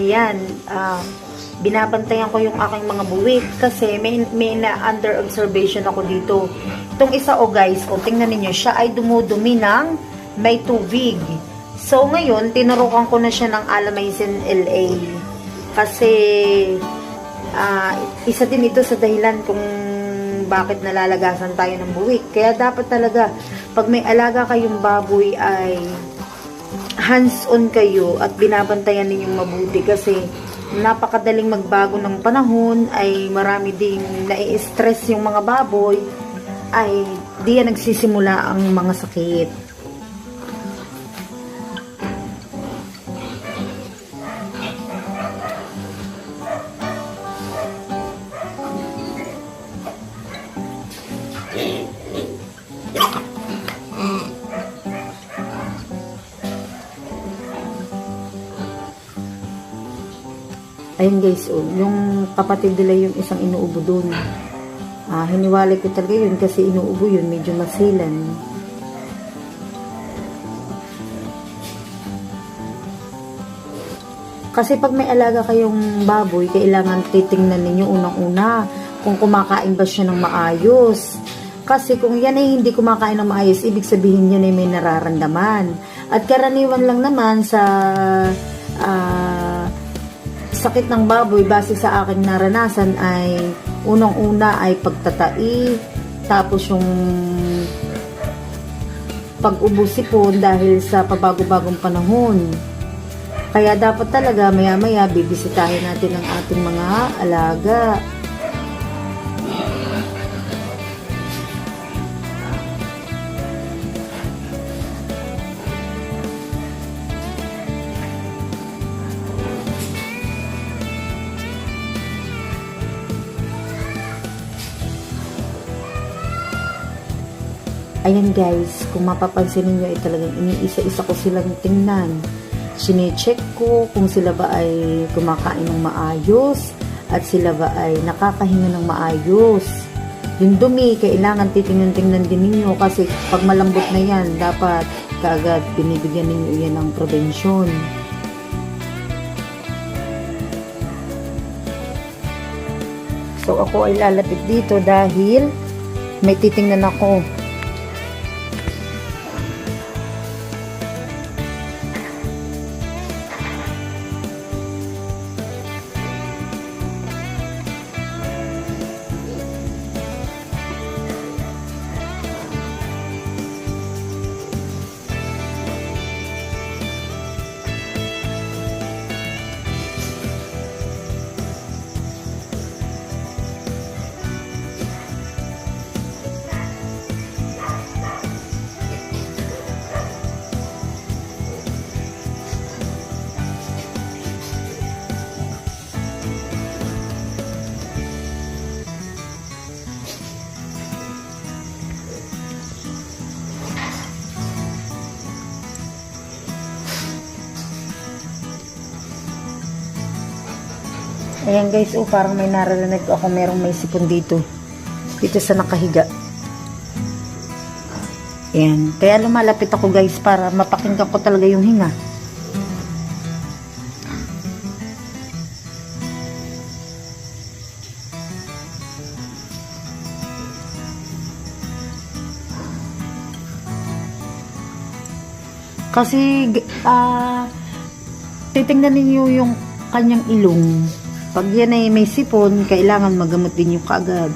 Ayan, ah, binabantayan ko yung aking mga buwig kasi may, may na under observation ako dito. Itong isa o guys, o tingnan ninyo, siya ay dumudumi ng may tubig. So ngayon, tinurukan ko na siya ng Alamaisin LA. Kasi ah, isa din ito sa dahilan kung bakit nalalagasan tayo ng buwig. Kaya dapat talaga, pag may alaga kayong baboy ay hands-on kayo at binabantayan ninyong mabuti kasi napakadaling magbago ng panahon ay marami ding nai-stress yung mga baboy ay di yan nagsisimula ang mga sakit. Ayun guys, oh, yung kapatid nila yung isang inuubo doon. Ah, hiniwalay ko talaga yun kasi inuubo yun, medyo masilan. Kasi pag may alaga kayong baboy, kailangan titingnan ninyo unang-una kung kumakain ba siya ng maayos. Kasi kung yan ay hindi kumakain ng maayos, ibig sabihin yan ay may nararamdaman. At karaniwan lang naman sa ah, sakit ng baboy base sa aking naranasan ay unang-una ay pagtatai, tapos yung pag-ubo sipon dahil sa pabago-bagong panahon. Kaya dapat talaga maya-maya bibisitahin natin ang ating mga alaga. Ayan guys, kung mapapansin niyo ay talagang iniisa-isa ko silang tingnan. Sine-check ko kung sila ba ay kumakain ng maayos at sila ba ay nakakahinga ng maayos. Yung dumi, kailangan titingnan-tingnan din ninyo kasi pag malambot na yan, dapat kaagad binibigyan ninyo yan ng prevention. So ako ay lalapit dito dahil may titingnan ako Ayan guys, oh, parang may narinig ako merong may sipon dito. Dito sa nakahiga. Ayan. Kaya lumalapit ako guys para mapakinggan ko talaga yung hinga. Kasi, ah, titingnan ninyo yung kanyang ilong. Pag yan ay may sipon, kailangan magamot din yung kaagad.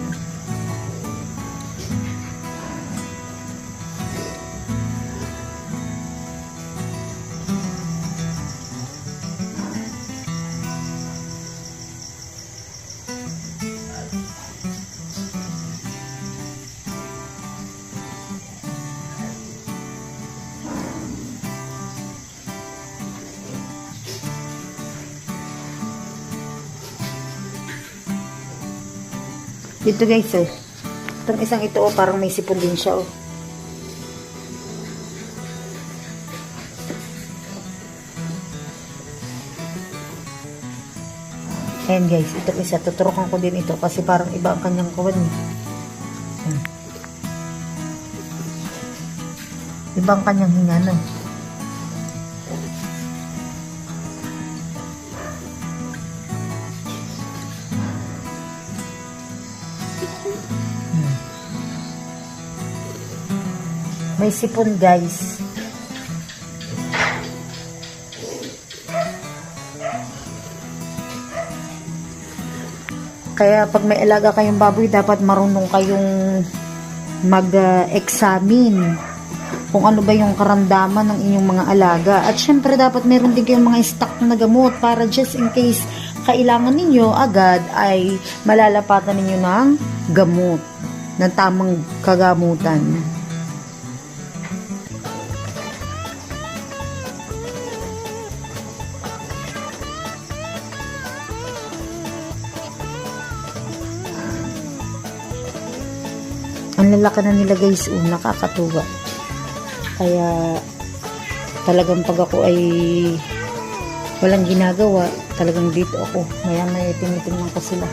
Dito guys, oh. Itong isang ito, oh, parang may sipon din siya, oh. Ayan guys, ito isa, tuturukan ko din ito kasi parang iba ang kanyang kawan. eh. Hmm. Iba ang kanyang hinga, May sipon guys. Kaya pag may alaga kayong baboy, dapat marunong kayong mag-examine kung ano ba yung karamdaman ng inyong mga alaga. At syempre, dapat meron din kayong mga stock na gamot para just in case kailangan ninyo agad ay malalapatan ninyo ng gamot, ng tamang kagamutan. Ang lalaki na nila guys, oh, nakakatuwa. Kaya talagang pag ako ay walang ginagawa, talagang dito ako. Maya may tinitingnan ko sila.